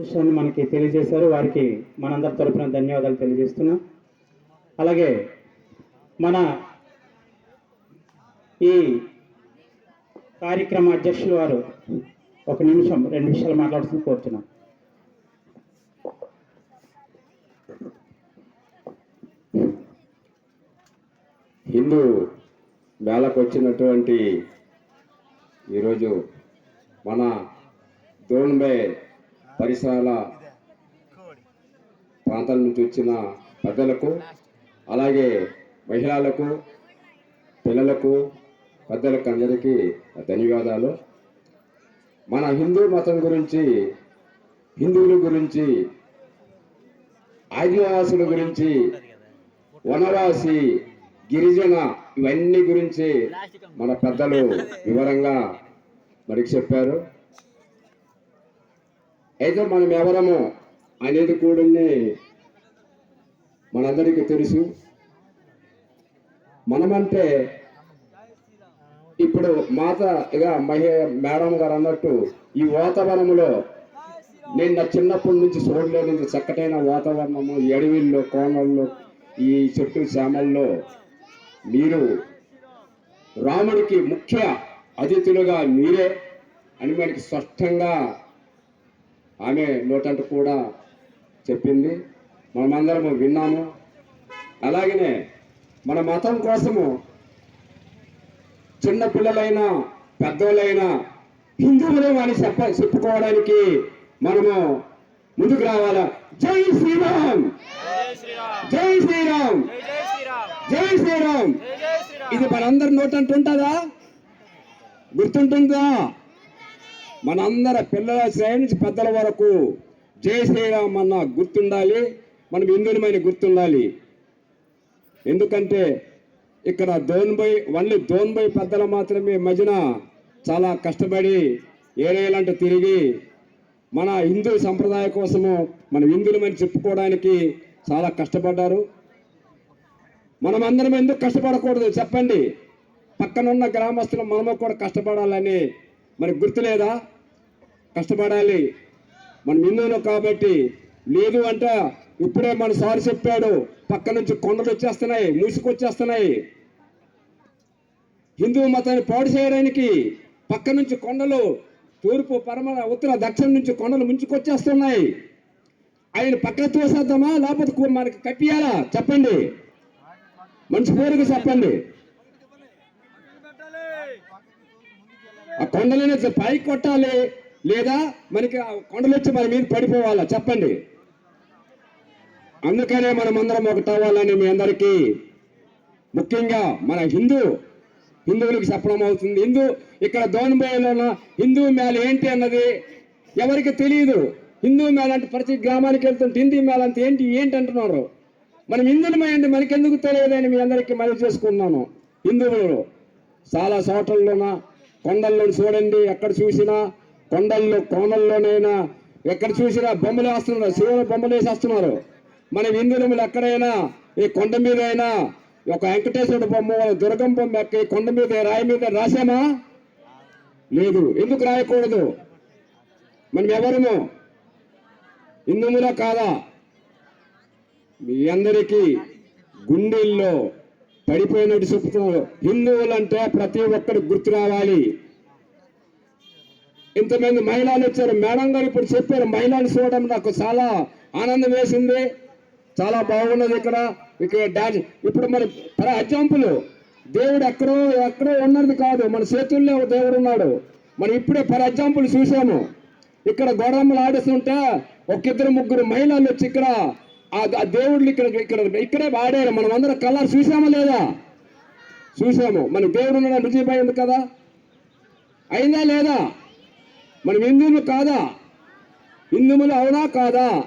విషయాన్ని మనకి తెలియజేశారు. వారికి మనందరి తరపున ధన్యవాదాలు తెలియజేస్తున్నాం. అలాగే మన ఈ కార్యక్రమ అధ్యక్షులు వారు ఒక నిమిషం రెండు నిమిషాలు మాట్లాడుతూ కోరుతున్నాం. హిందూ వేళకు వచ్చినటువంటి ఈరోజు మన దోన్బే పరిసరాల ప్రాంతాల నుంచి వచ్చిన పెద్దలకు అలాగే మహిళలకు పిల్లలకు పెద్దలకు అందరికీ ధన్యవాదాలు. మన హిందూ మతం గురించి హిందువుల గురించి ఆదివాసుల గురించి వనవాసి గిరిజన ఇవన్నీ గురించి మన పెద్దలు వివరంగా మనకి చెప్పారు అయితే మనం ఎవరము అనేది కూడా మనందరికీ తెలుసు. మనమంటే ఇప్పుడు మాత ఇక మహే మేడం గారు అన్నట్టు ఈ వాతావరణంలో నేను నా చిన్నప్పటి నుంచి చూడలేని చక్కటైన వాతావరణము ఈ అడవిల్లో కోనల్లో ఈ చెట్టు శ్యామల్లో మీరు రాముడికి ముఖ్య అతిథులుగా మీరే అని మనకి స్పష్టంగా ఆమె నోటంట కూడా చెప్పింది. మనమందరము విన్నాము. అలాగనే మన మతం కోసము చిన్న పిల్లలైనా పెద్దోళ్ళైనా హిందువులు అని చెప్ప చెప్పుకోవడానికి మనము ముందుకు రావాలా? జై శ్రీరామ్! జై శ్రీరామ్! జై శ్రీరామ్! ఇది మనందరి నోట అంటుంటుందా గుర్తుంటుందా? మనందరి పిల్లల శ్రేణి నుంచి పెద్దల వరకు జై శ్రీరామ్ అన్న గుర్తుండాలి. మనం హిందువులమైన గుర్తుండాలి. ఎందుకంటే ఇక్కడ దోన్బై ఓన్లీ దోన్బై పెద్దలు మాత్రమే మధ్యన చాలా కష్టపడి ఏరేలంటూ తిరిగి మన హిందూ సంప్రదాయ కోసము మన హిందువులమని చెప్పుకోవడానికి చాలా కష్టపడ్డారు. మనమందరం ఎందుకు కష్టపడకూడదు చెప్పండి. పక్కనున్న గ్రామస్తులు మనము కూడా కష్టపడాలని మనకు గుర్తులేదా? కష్టపడాలి. మనం హిందువులు కాబట్టి. లేదు అంటే ఇప్పుడే మన సార్ చెప్పాడు పక్క నుంచి కొండలు వచ్చేస్తున్నాయి మూసుకొచ్చేస్తున్నాయి. హిందూ మతాన్ని పాడు చేయడానికి పక్క నుంచి కొండలు తూర్పు పరమ ఉత్తర దక్షిణం నుంచి కొండలు ముంచుకొచ్చేస్తున్నాయి. ఆయన పక్కన తోసేద్దామా లేకపోతే మనకి కప్పియాలా చెప్పండి. మంచి పేరుగా చెప్పండి. ఆ కొండలని పైకి కొట్టాలి లేదా మనకి ఆ కొండలు వచ్చి మన మీద పడిపోవాలా? చెప్పండి. అందుకనే మనం అందరం ఒకటవ్వాలని మీ అందరికీ ముఖ్యంగా మన హిందూ హిందువులకు చెప్పడం అవుతుంది. హిందూ ఇక్కడ దోన్బోయలో ఉన్న హిందూ మేళ ఏంటి అన్నది ఎవరికి తెలియదు హిందూ మేళ అంటే ప్రతి గ్రామానికి వెళ్తుంటే హిందీ మేళ అంటే ఏంటి ఏంటి అంటున్నారు? మనం హిందులమైంది మనకెందుకు తెలియదని మీ అందరికీ మనవి చేసుకున్నాను హిందువులు చాలా చోట్లలోన కొండల్లో చూడండి ఎక్కడ చూసినా కొండల్లో కోనల్లోనైనా ఎక్కడ చూసినా బొమ్మలు వేస్తున్నారు శివుడు బొమ్మలు వేసేస్తున్నారు. మన హిందువులు ఎక్కడైనా ఈ కొండ మీద అయినా ఒక వెంకటేశ్వరుడు బొమ్మ దుర్గం బొమ్మ ఎక్క కొండ మీద రాయి మీద రాసామా లేదు. ఎందుకు రాయకూడదు? మనం ఎవరము? హిందువులో కాదా? మీ అందరికీ గుండెల్లో పడిపోయినట్టు చెప్తూ హిందువులంటే ప్రతి ఒక్కరికి గుర్తు రావాలి. ఇంతమంది మహిళలు వచ్చారు. మేడం గారు ఇప్పుడు చెప్పారు మహిళలు చూడడం నాకు చాలా ఆనందం వేసింది. చాలా బాగున్నది ఇక్కడ. ఇక్కడ డాన్స్ ఇప్పుడు మరి ఫర్ ఎగ్జాంపుల్ దేవుడు ఎక్కడో ఎక్కడో ఉన్నది కాదు. మన చేతుల్లో దేవుడు ఉన్నాడు. మనం ఇప్పుడే ఫర్ ఎగ్జాంపుల్ చూసాము. ఇక్కడ గొడవలు ఆడిస్తుంటే ఒక ఇద్దరు ముగ్గురు మహిళలు వచ్చి ఇక్కడ ఆ దేవుళ్ళు ఇక్కడ ఇక్కడ ఇక్కడే వాడారు. మనం అందరం కలర్ చూసామా లేదా? చూసాము. మన దేవుడు ఉన్న రుచిపోయింది కదా? అయిందా లేదా? మనం హిందువులు కాదా? హిందువులు అవునా కాదా?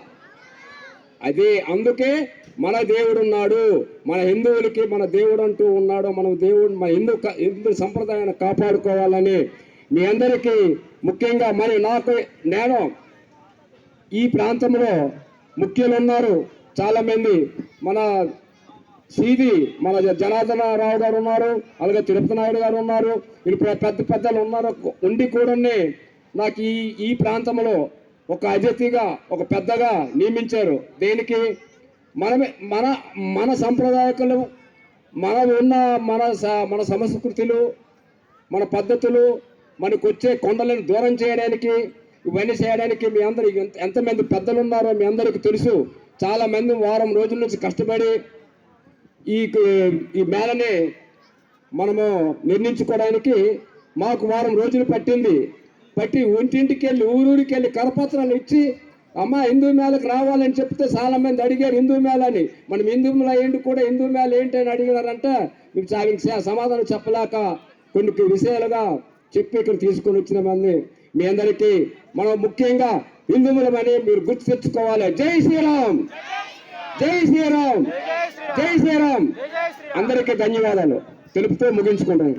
అదే అందుకే మన దేవుడు ఉన్నాడు. మన హిందువులకి మన దేవుడు అంటూ ఉన్నాడు. మన దేవుడు మన హిందూ హిందూ సంప్రదాయాన్ని కాపాడుకోవాలని మీ అందరికీ ముఖ్యంగా మరి నాకు నేను ఈ ప్రాంతంలో ముఖ్యులు ఉన్నారు చాలామంది మన సీది మన జనార్దన రావు గారు ఉన్నారు అలాగే తిరుపతి నాయుడు గారు ఉన్నారు. ఇప్పుడు పెద్ద పెద్దలు ఉన్నారు ఉండి కూడా నాకు ఈ ఈ ప్రాంతంలో ఒక అతిథిగా ఒక పెద్దగా నియమించారు. దేనికి? మనమే మన మన సంప్రదాయకులు మన ఉన్న మన స- మన సంస్కృతులు మన పద్ధతులు మనకు వచ్చే కొండలను దూరం చేయడానికి ఇవన్నీ చేయడానికి మీ అందరు ఎంతమంది పెద్దలు ఉన్నారో మీ అందరికీ తెలుసు. చాలా మంది వారం రోజుల నుంచి కష్టపడి ఈ ఈ మేళని మనము నిర్ణయించుకోవడానికి మాకు వారం రోజులు పట్టింది. పట్టి ఒంటింటికి వెళ్ళి ఊరూరికి వెళ్ళి కరపత్రాలు ఇచ్చి అమ్మ హిందూ మేళకు రావాలని చెప్తే చాలామంది అడిగారు హిందూ మేళని. మనం హిందువుల ఏంటి కూడా హిందూ మేళ ఏంటి అని అడిగినారంటే మీకు సమాధానం చెప్పలేక కొన్ని విషయాలుగా చెప్పి ఇక్కడ తీసుకొని వచ్చిన మంది. మీ అందరికీ మనం ముఖ్యంగా హిందువులమని మీరు గుర్తు తెచ్చుకోవాలి జై శ్రీరామ్! జై శ్రీరామ్! జై శ్రీరామ్! అందరికీ ధన్యవాదాలు. తెలుపుతూ ముగించుకుంటాను